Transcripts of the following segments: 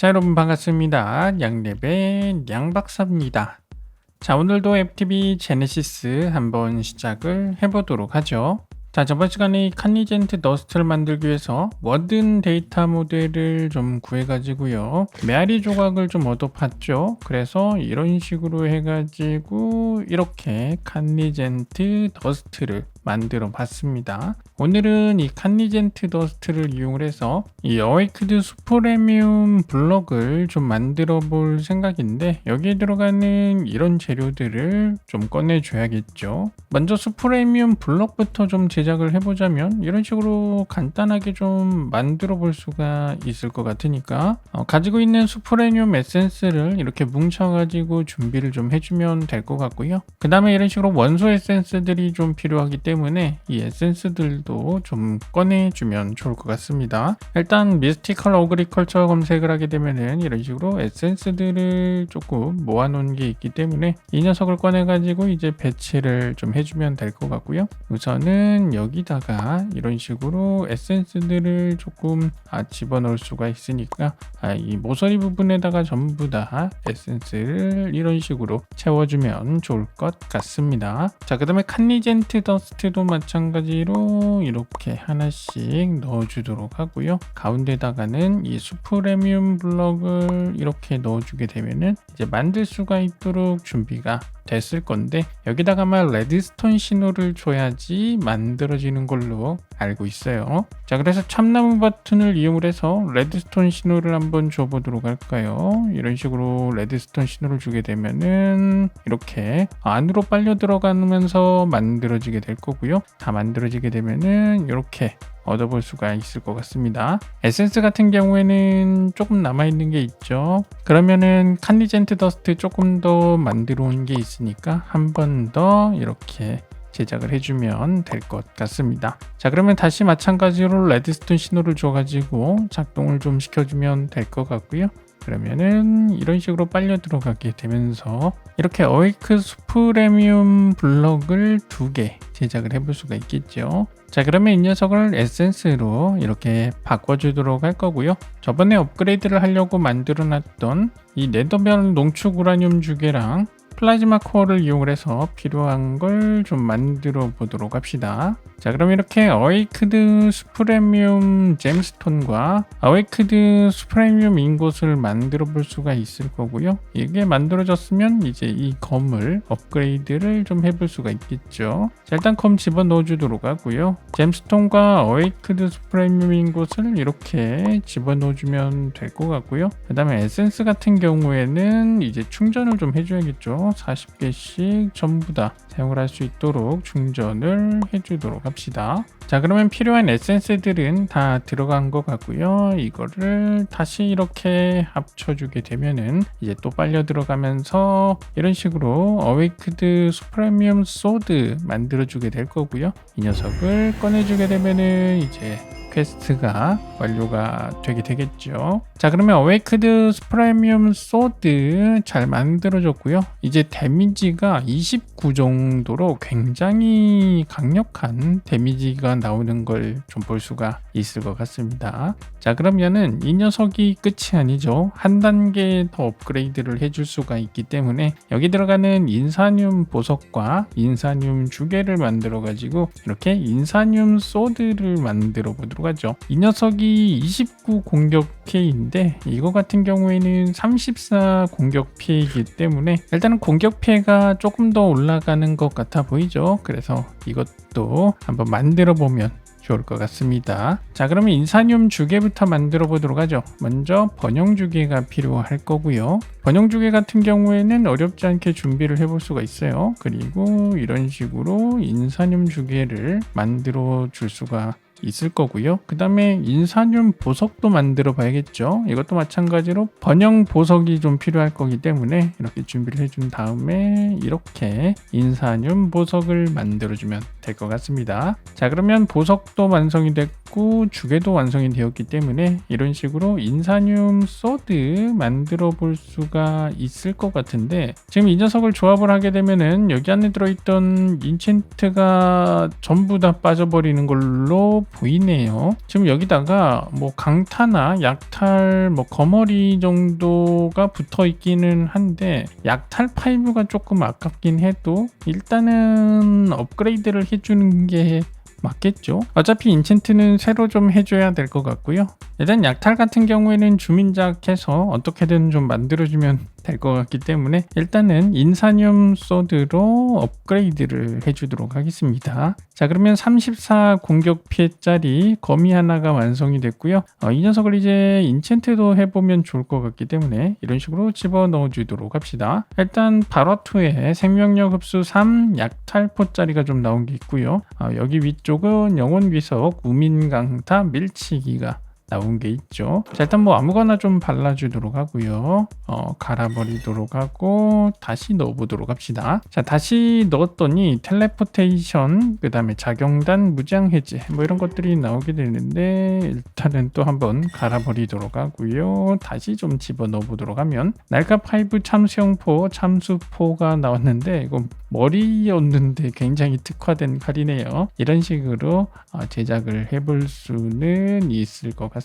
자 여러분 반갑습니다. 양랩의 양박사입니다. 자 오늘도 FTV 제네시스 한번 시작을 해보도록 하죠. 자 저번 시간에 칸리젠트 더스트를 만들기 위해서 워든 데이터 모델을 좀 구해가지고요 메아리 조각을 좀 얻어봤죠 그래서 이런 식으로 해가지고 이렇게 칸리젠트 더스트를 만들어 봤습니다. 오늘은 이 칸리젠트 더스트를 이용을 해서 이 어웨이크드 수프레미움 블럭을 좀 만들어 볼 생각인데 여기에 들어가는 이런 재료들을 좀 꺼내 줘야겠죠. 먼저 수프레미움 블럭부터 좀 제작을 해보자면 이런 식으로 간단하게 좀 만들어 볼 수가 있을 것 같으니까 어, 가지고 있는 수프레미움 에센스를 이렇게 뭉쳐 가지고 준비를 좀 해주면 될 것 같고요. 그 다음에 이런 식으로 원소 에센스들이 좀 필요하기 때문에 때문에 이 에센스들도 좀 꺼내주면 좋을 것 같습니다. 일단 미스티컬 어그리컬처 검색을 하게 되면은 이런 식으로 에센스들을 조금 모아놓은 게 있기 때문에 이 녀석을 꺼내가지고 이제 배치를 좀 해주면 될 것 같고요. 우선은 여기다가 이런 식으로 에센스들을 조금 아, 집어넣을 수가 있으니까 아, 이 모서리 부분에다가 전부 다 에센스를 이런 식으로 채워주면 좋을 것 같습니다. 자, 그 다음에 칸리젠트 더스트 테도 마찬가지로 이렇게 하나씩 넣어주도록 하고요. 가운데다가는 이 수프레미움 블럭을 이렇게 넣어주게 되면은 이제 만들 수가 있도록 준비가 됐을 건데 여기다가만 레드스톤 신호를 줘야지 만들어지는 걸로 알고 있어요. 자 그래서 참나무 버튼을 이용을 해서 레드스톤 신호를 한번 줘보도록 할까요? 이런 식으로 레드스톤 신호를 주게 되면은 이렇게 안으로 빨려 들어가면서 만들어지게 될 거고 요. 다 만들어지게 되면은 이렇게 얻어볼 수가 있을 것 같습니다. 에센스 같은 경우에는 조금 남아있는 게 있죠. 그러면은 칸리젠트 더스트 조금 더 만들어 온 게 있으니까 한 번 더 이렇게 제작을 해주면 될 것 같습니다. 자 그러면 다시 마찬가지로 레드스톤 신호를 줘가지고 작동을 좀 시켜주면 될 것 같고요. 그러면은 이런 식으로 빨려 들어가게 되면서 이렇게 어웨이크 수프레미움 블럭을 두 개 제작을 해볼 수가 있겠죠. 자 그러면 이 녀석을 에센스로 이렇게 바꿔주도록 할 거고요. 저번에 업그레이드를 하려고 만들어 놨던 이 네더별 농축 우라늄 주개랑 플라즈마 코어를 이용을 해서 필요한 걸 좀 만들어 보도록 합시다. 자 그럼 이렇게 어웨이크드 수프레미움 잼스톤과 어웨이크드 수프레미움 인곳을 만들어 볼 수가 있을 거고요. 이게 만들어졌으면 이제 이 검을 업그레이드를 좀 해볼 수가 있겠죠. 자 일단 검 집어넣어 주도록 하고요. 잼스톤과 어웨이크드 수프레미움 인곳을 이렇게 집어넣어 주면 될 것 같고요. 그 다음에 에센스 같은 경우에는 이제 충전을 좀 해줘야겠죠. 40개씩 전부 다 사용을 할 수 있도록 충전을 해주도록 합시다. 자 그러면 필요한 에센스들은 다 들어간 것 같고요. 이거를 다시 이렇게 합쳐주게 되면은 이제 또 빨려 들어가면서 이런 식으로 어웨이크드 수프레미엄 소드 만들어주게 될 거고요. 이 녀석을 꺼내주게 되면은 이제 퀘스트가 완료가 되게 되겠죠. 자 그러면 어웨이크드 스프라미움 소드 잘 만들어졌고요. 이제 데미지가 29 정도 로 굉장히 강력한 데미지가 나오는 걸 좀 볼 수가 있을 것 같습니다. 자 그러면은 이 녀석이 끝이 아니죠. 한 단계 더 업그레이드를 해줄 수가 있기 때문에 여기 들어가는 인사늄 보석과 인사늄 주개를 만들어 가지고 이렇게 인사늄 소드를 만들어 보도록 하죠. 이 녀석이 29 공격 피해인데 이거 같은 경우에는 34 공격 피해이기 때문에 일단은 공격 피해가 조금 더 올라가는 것 같아 보이죠. 그래서 이것도 한번 만들어 보면 좋을 것 같습니다. 자 그러면 인사늄 주개부터 만들어 보도록 하죠. 먼저 번영 주개가 필요할 거고요. 번영 주개 같은 경우에는 어렵지 않게 준비를 해볼 수가 있어요. 그리고 이런 식으로 인사늄 주개를 만들어 줄 수가 있을 거고요. 그 다음에 인사늄 보석도 만들어 봐야겠죠. 이것도 마찬가지로 번영 보석이 좀 필요할 거기 때문에 이렇게 준비를 해준 다음에 이렇게 인사늄 보석을 만들어주면 될 것 같습니다. 자 그러면 보석도 완성이 됐고 주개도 완성이 되었기 때문에 이런 식으로 인사늄 소드 만들어 볼 수가 있을 것 같은데 지금 이 녀석을 조합을 하게 되면은 여기 안에 들어있던 인챈트가 전부 다 빠져버리는 걸로 보이네요. 지금 여기다가 뭐 강타나 약탈 뭐 거머리 정도가 붙어 있기는 한데 약탈 파이브가 조금 아깝긴 해도 일단은 업그레이드를 해주는 게 맞겠죠. 어차피 인챈트는 새로 좀 해줘야 될 것 같고요. 일단 약탈 같은 경우에는 주민작해서 어떻게든 좀 만들어주면 될 것 같기 때문에 일단은 인사늄 소드로 업그레이드를 해주도록 하겠습니다. 자 그러면 34 공격 피해짜리 거미 하나가 완성이 됐고요. 어, 이 녀석을 이제 인챈트도 해보면 좋을 것 같기 때문에 이런 식으로 집어넣어 주도록 합시다. 일단 발화투에 생명력 흡수 3 약탈포짜리가 좀 나온 게 있고요. 어, 여기 위쪽은 영혼 귀석 우민강타 밀치기가 나온 게 있죠. 자, 일단 뭐 아무거나 좀 발라주도록 하고요. 어, 갈아버리도록 하고 다시 넣어보도록 합시다. 자, 다시 넣었더니 텔레포테이션, 그 다음에 작용단 무장 해제 뭐 이런 것들이 나오게 되는데 일단은 또 한번 갈아버리도록 하고요. 다시 좀 집어 넣어 보도록 하면 날카 파이브 참수용포, 참수포가 나왔는데 이거 머리였는데 굉장히 특화된 칼이네요. 이런 식으로 어, 제작을 해볼 수는 있을 것 같습니다.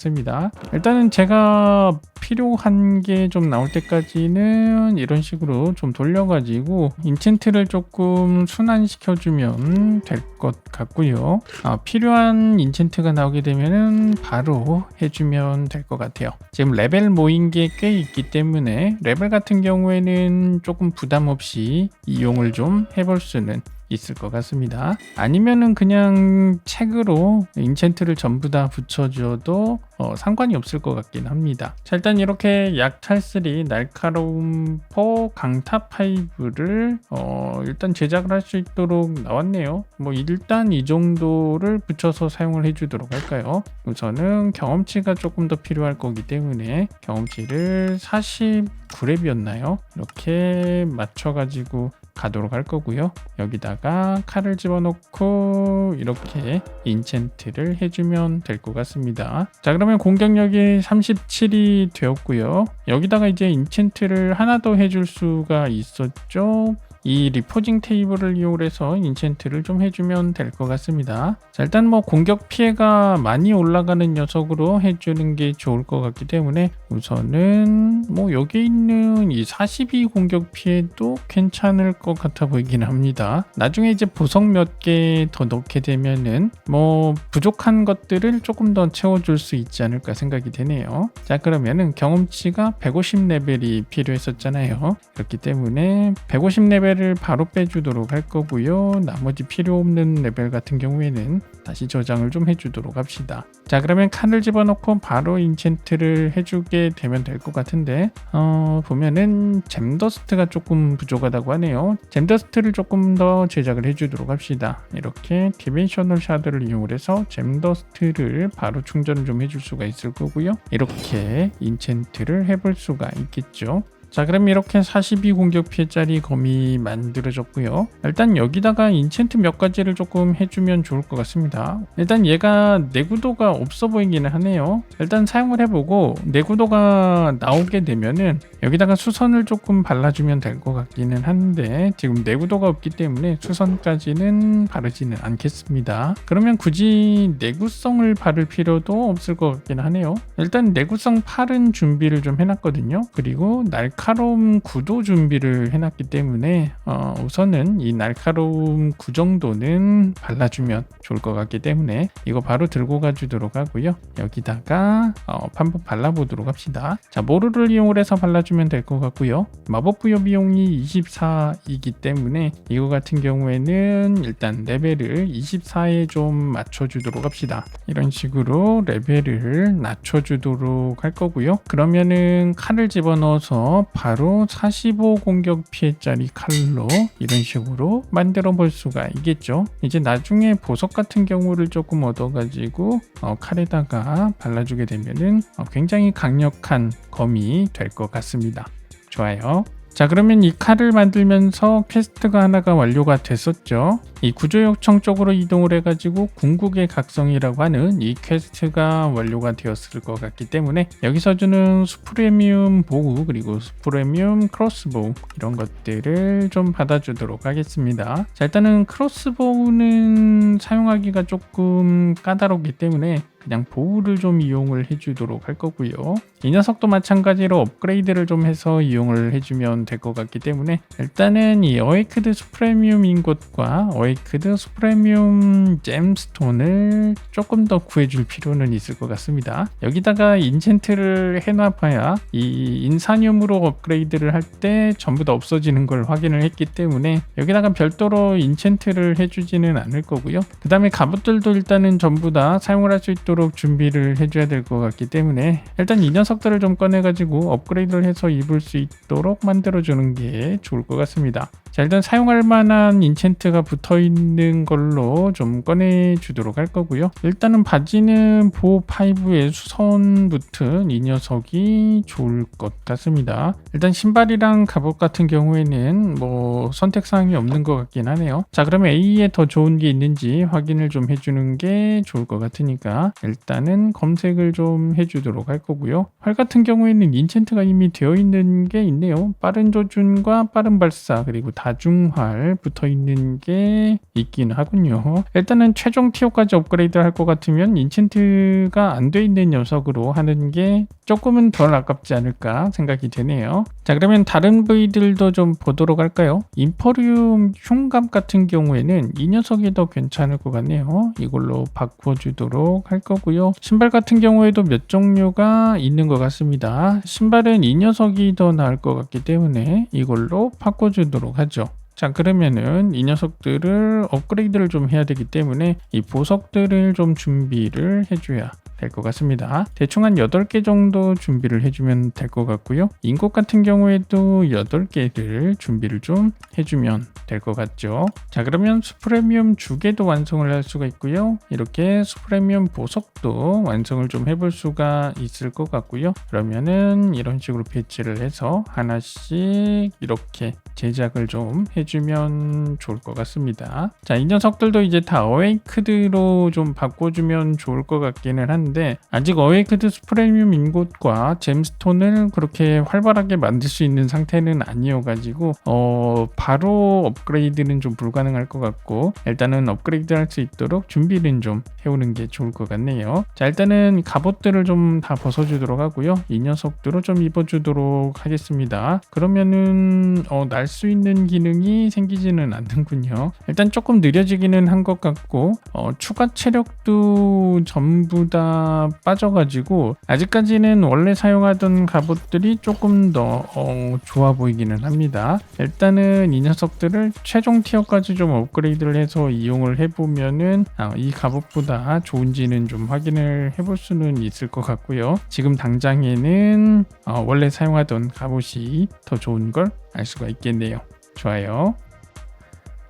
일단은 제가 필요한 게 좀 나올 때까지는 이런 식으로 좀 돌려가지고 인챈트를 조금 순환시켜주면 될 것 같고요. 아, 필요한 인챈트가 나오게 되면은 바로 해주면 될 것 같아요. 지금 레벨 모인 게 꽤 있기 때문에 레벨 같은 경우에는 조금 부담 없이 이용을 좀 해볼 수는 있을 것 같습니다. 아니면은 그냥 책으로 인챈트를 전부 다 붙여줘도 어, 상관이 없을 것 같긴 합니다. 자, 일단 이렇게 약탈3 날카로운 포 강타 파이브를 어, 일단 제작을 할 수 있도록 나왔네요. 뭐 일단 이 정도를 붙여서 사용을 해주도록 할까요? 우선은 경험치가 조금 더 필요할 거기 때문에 경험치를 49렙이었나요? 이렇게 맞춰가지고 가도록 할 거고요. 여기다가 칼을 집어넣고 이렇게 인챈트를 해주면 될 것 같습니다. 자 그러면 공격력이 37이 되었고요. 여기다가 이제 인챈트를 하나 더 해줄 수가 있었죠. 이 리포징 테이블을 이용해서 인챈트를 좀 해주면 될 것 같습니다. 자, 일단 뭐 공격 피해가 많이 올라가는 녀석으로 해주는 게 좋을 것 같기 때문에 우선은 뭐 여기 있는 이 42 공격 피해도 괜찮을 것 같아 보이긴 합니다. 나중에 이제 보석 몇 개 더 넣게 되면은 뭐 부족한 것들을 조금 더 채워줄 수 있지 않을까 생각이 되네요. 자 그러면은 경험치가 150레벨이 필요했었잖아요. 그렇기 때문에 150레벨 레벨을 바로 빼주도록 할 거고요. 나머지 필요 없는 레벨 같은 경우에는 다시 저장을 좀 해주도록 합시다. 자 그러면 칸을 집어넣고 바로 인챈트를 해주게 되면 될 것 같은데 어, 보면은 잼더스트가 조금 부족하다고 하네요. 잼더스트를 조금 더 제작을 해주도록 합시다. 이렇게 디멘셔널 샤드를 이용해서 잼더스트를 바로 충전을 좀 해줄 수가 있을 거고요. 이렇게 인챈트를 해볼 수가 있겠죠. 자 그럼 이렇게 42 공격 피해짜리 검이 만들어졌고요. 일단 여기다가 인챈트 몇 가지를 조금 해주면 좋을 것 같습니다. 일단 얘가 내구도가 없어 보이기는 하네요. 일단 사용을 해보고 내구도가 나오게 되면은 여기다가 수선을 조금 발라주면 될 것 같기는 한데 지금 내구도가 없기 때문에 수선까지는 바르지는 않겠습니다. 그러면 굳이 내구성을 바를 필요도 없을 것 같긴 하네요. 일단 내구성 8은 준비를 좀 해놨거든요. 그리고 날카 날카로움 구도 준비를 해놨기 때문에 어, 우선은 이 날카로움 구 정도는 발라주면 좋을 것 같기 때문에 이거 바로 들고 가주도록 하고요. 여기다가 어, 한번 발라보도록 합시다. 자 모루를 이용해서 발라주면 될 것 같고요. 마법 부여 비용이 24이기 때문에 이거 같은 경우에는 일단 레벨을 24에 좀 맞춰주도록 합시다. 이런 식으로 레벨을 낮춰주도록 할 거고요. 그러면은 칼을 집어넣어서 바로 45 공격 피해짜리 칼로 이런 식으로 만들어 볼 수가 있겠죠. 이제 나중에 보석 같은 경우를 조금 얻어 가지고 어, 칼에다가 발라주게 되면은 어, 굉장히 강력한 검이 될 것 같습니다. 좋아요. 자 그러면 이 칼을 만들면서 퀘스트가 하나가 완료가 됐었죠. 이 구조 요청 쪽으로 이동을 해가지고 궁극의 각성이라고 하는 이 퀘스트가 완료가 되었을 것 같기 때문에 여기서 주는 수프레미움 보우 그리고 수프레미움 크로스보우 이런 것들을 좀 받아주도록 하겠습니다. 자 일단은 크로스보우는 사용하기가 조금 까다롭기 때문에 그냥 보호를 좀 이용을 해주도록 할 거고요. 이 녀석도 마찬가지로 업그레이드를 좀 해서 이용을 해주면 될 것 같기 때문에 일단은 이 어웨이크드 수프레미움 인 곳과 어웨이크드 수프레미움 잼스톤을 조금 더 구해줄 필요는 있을 것 같습니다. 여기다가 인챈트를 해놔봐야 이 인사늄으로 업그레이드를 할 때 전부 다 없어지는 걸 확인을 했기 때문에 여기다가 별도로 인챈트를 해주지는 않을 거고요. 그 다음에 갑옷들도 일단은 전부 다 사용을 할 수 있도록 준비를 해줘야 될 것 같기 때문에 일단 이 녀석들을 좀 꺼내가지고 업그레이드를 해서 입을 수 있도록 만들어주는 게 좋을 것 같습니다. 자 일단 사용할 만한 인챈트가 붙어 있는 걸로 좀 꺼내 주도록 할 거고요. 일단은 바지는 보호 파이브에 수선 붙은 이 녀석이 좋을 것 같습니다. 일단 신발이랑 갑옷 같은 경우에는 뭐 선택 사항이 없는 것 같긴 하네요. 자 그러면 A에 더 좋은 게 있는지 확인을 좀 해주는 게 좋을 것 같으니까 일단은 검색을 좀 해주도록 할 거고요. 활 같은 경우에는 인챈트가 이미 되어 있는 게 있네요. 빠른 조준과 빠른 발사 그리고 다 중활 붙어 있는 게 있긴 하군요. 일단은 최종 티어까지 업그레이드 할 것 같으면 인챈트가 안 돼 있는 녀석으로 하는 게 조금은 덜 아깝지 않을까 생각이 되네요. 자 그러면 다른 부위들도 좀 보도록 할까요? 인퍼리움 흉감 같은 경우에는 이 녀석이 더 괜찮을 것 같네요. 이걸로 바꿔주도록 할 거고요. 신발 같은 경우에도 몇 종류가 있는 것 같습니다. 신발은 이 녀석이 더 나을 것 같기 때문에 이걸로 바꿔주도록 하죠. 자 그러면은 이 녀석들을 업그레이드를 좀 해야 되기 때문에 이 보석들을 좀 준비를 해줘야 될 것 같습니다. 대충 한 8개 정도 준비를 해주면 될 것 같고요. 인곳 같은 경우에도 8개를 준비를 좀 해주면 될 것 같죠. 자 그러면 수프레미엄 주개도 완성을 할 수가 있고요. 이렇게 수프레미엄 보석도 완성을 좀 해볼 수가 있을 것 같고요. 그러면은 이런 식으로 배치를 해서 하나씩 이렇게 제작을 좀 해주면 좋을 것 같습니다. 자, 이 녀석들도 이제 다 어웨이크드로 좀 바꿔주면 좋을 것 같기는 한데 아직 어웨이크드 스프레미움 인곳과 잼스톤을 그렇게 활발하게 만들 수 있는 상태는 아니어가지고 어 바로 업그레이드는 좀 불가능할 것 같고 일단은 업그레이드 할 수 있도록 준비는 좀 해오는 게 좋을 것 같네요. 자, 일단은 갑옷들을 좀 다 벗어주도록 하고요. 이 녀석들을 좀 입어주도록 하겠습니다. 그러면은 어, 날 수 있는 기능이 생기지는 않는군요. 일단 조금 느려지기는 한 것 같고 어, 추가 체력도 전부 다 빠져가지고 아직까지는 원래 사용하던 갑옷들이 조금 더 어, 좋아 보이기는 합니다. 일단은 이 녀석들을 최종 티어까지 좀 업그레이드를 해서 이용을 해보면은 아, 이 갑옷보다 좋은지는 좀 확인을 해볼 수는 있을 것 같고요. 지금 당장에는 어, 원래 사용하던 갑옷이 더 좋은 걸 알 수가 있겠네요. 좋아요.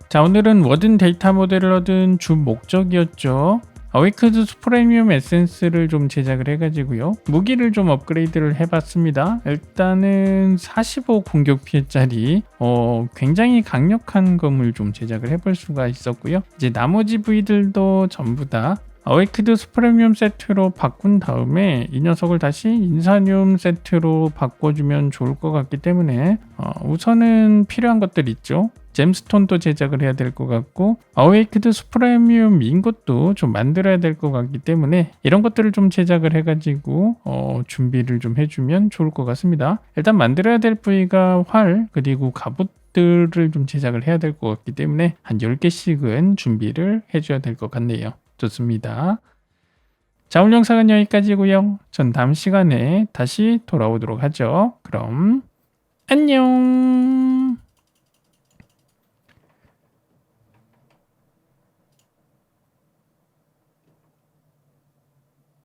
자 오늘은 워든 데이터 모델을 얻은 주 목적이었죠. 어웨이크드 프레미엄 에센스를 좀 제작을 해가지고요. 무기를 좀 업그레이드를 해봤습니다. 일단은 45 공격 피해짜리 어, 굉장히 강력한 검을 좀 제작을 해볼 수가 있었고요. 이제 나머지 부위들도 전부 다 어웨이크드 스프레미엄 세트로 바꾼 다음에 이 녀석을 다시 인사늄 세트로 바꿔주면 좋을 것 같기 때문에 어, 우선은 필요한 것들 있죠. 잼스톤도 제작을 해야 될 것 같고 어웨이크드 스프레미움 인 것도 좀 만들어야 될 것 같기 때문에 이런 것들을 좀 제작을 해가지고 어, 준비를 좀 해주면 좋을 것 같습니다. 일단 만들어야 될 부위가 활 그리고 갑옷 들을 좀 제작을 해야 될 것 같기 때문에 한 10개씩은 준비를 해줘야 될 것 같네요. 좋습니다. 자, 오늘 영상은 여기까지고요. 전 다음 시간에 다시 돌아오도록 하죠. 그럼 안녕.